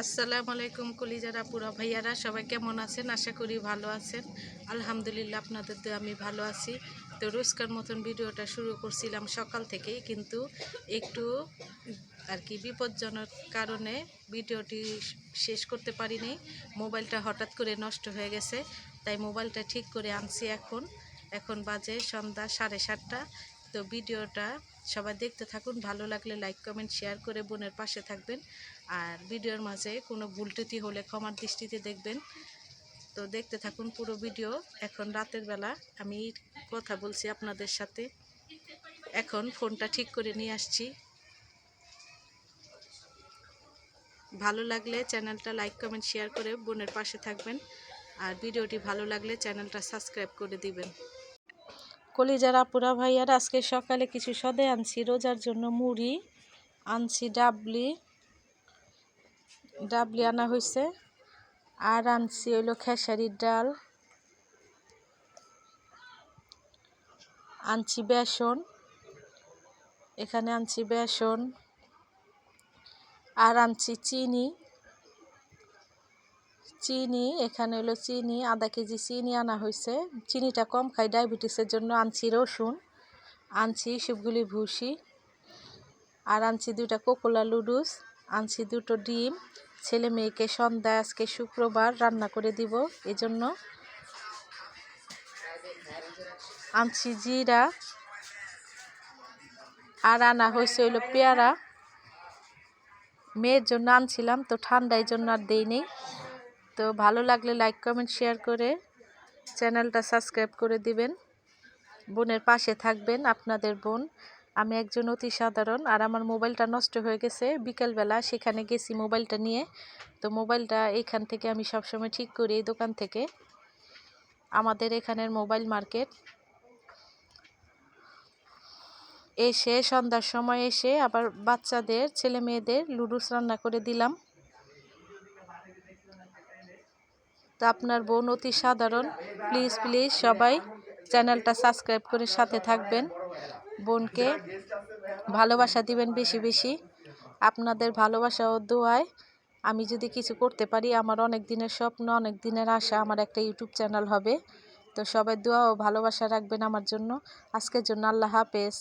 আসসালামু আলাইকুম কলিজারা পুরা ভাইয়ারা, সবাই কেমন আছেন? আশা করি ভালো আছেন। আলহামদুলিল্লাহ আপনাদের তো আমি ভালো আছি। তো রোজকার মতন ভিডিওটা শুরু করছিলাম সকাল থেকেই, কিন্তু একটু আর কি বিপজ্জনক কারণে ভিডিওটি শেষ করতে পারিনি। মোবাইলটা হঠাৎ করে নষ্ট হয়ে গেছে, তাই মোবাইলটা ঠিক করে আনছি এখন। এখন বাজে সন্ধ্যা সাড়ে সাতটা। তো ভিডিওটা সবাই দেখতে থাকুন। ভালো লাগলে লাইক, কমেন্ট, শেয়ার করে বোনের পাশে থাকবেন। আর ভিডিওর মাঝে কোনো ভুলটুতি হলে ক্ষমার দৃষ্টিতে দেখবেন। তো দেখতে থাকুন পুরো ভিডিও। এখন রাতের বেলা আমি কথা বলছি আপনাদের সাথে। এখন ফোনটা ঠিক করে নিয়ে আসছি। ভালো লাগলে চ্যানেলটা লাইক, কমেন্ট, শেয়ার করে বোনের পাশে থাকবেন। আর ভিডিওটি ভালো লাগলে চ্যানেলটা সাবস্ক্রাইব করে দিবেন। কলিজার আপুরা ভাইয়ার, আজকে সকালে কিছু সদে আনছি। রোজার জন্য মুড়ি আনছি, ডাবলি। ডাবলি আনা হয়েছে আর আনছি হইল খেসারির ডাল। আনছি বেসন। এখানে আনছি বেসন। আর আনছি চিনি। চিনি, এখানে হলো চিনি, আধা কেজি চিনি আনা হয়েছে চিনিটা কম খাই, ডায়াবেটিসের জন্য আনছি রসুন, আনছি সবগুলি ভুসি, আর আনছি দুইটা কোকোলা লুডুস আনছি দুটো ডিম। ছেলে মেয়েকে সন্ধ্যায় আজকে শুক্রবার, রান্না করে দিব, এজন্য আনছি জিরা, আর আনা হয়েছে হইল পেয়ারা। মেয়ের জন্য আনছিলাম, তো ঠান্ডায় জন্য আর দেইনি তো ভালো লাগলে লাইক কমেন্ট শেয়ার করে চ্যানেলটা সাবস্ক্রাইব করে দিবেন। বোনের পাশে থাকবেন আপনাদের বোন। আমি একজন অতি সাধারণ আর আমার মোবাইলটা নষ্ট হয়ে গেছে। বিকেলবেলা সেখানে গেছি মোবাইলটা নিয়ে। তো মোবাইলটা এইখান থেকে আমি সবসময় ঠিক করি এই দোকান থেকে। আমাদের এখানের মোবাইল মার্কেট। এসে সন্ধ্যার সময় এসে আবার বাচ্চাদের, ছেলে মেয়েদের লুডুস রান্না করে দিলাম। তো আপনার বোন অতি সাধারণ। প্লিজ প্লিজ সবাই চ্যানেলটা সাবস্ক্রাইব করে সাথে থাকবেন। বোনকে ভালোবাসা দিবেন বেশি বেশি। আপনাদের ভালোবাসা ও দোয়ায় আমি যদি কিছু করতে পারি, আমার অনেক দিনের স্বপ্ন, অনেক দিনের আশা, আমার একটা ইউটিউব চ্যানেল হবে। তো সবাই দোয়া ও ভালোবাসা রাখবেন আমার জন্য। আজকের জন্য আল্লাহ হাফেজ।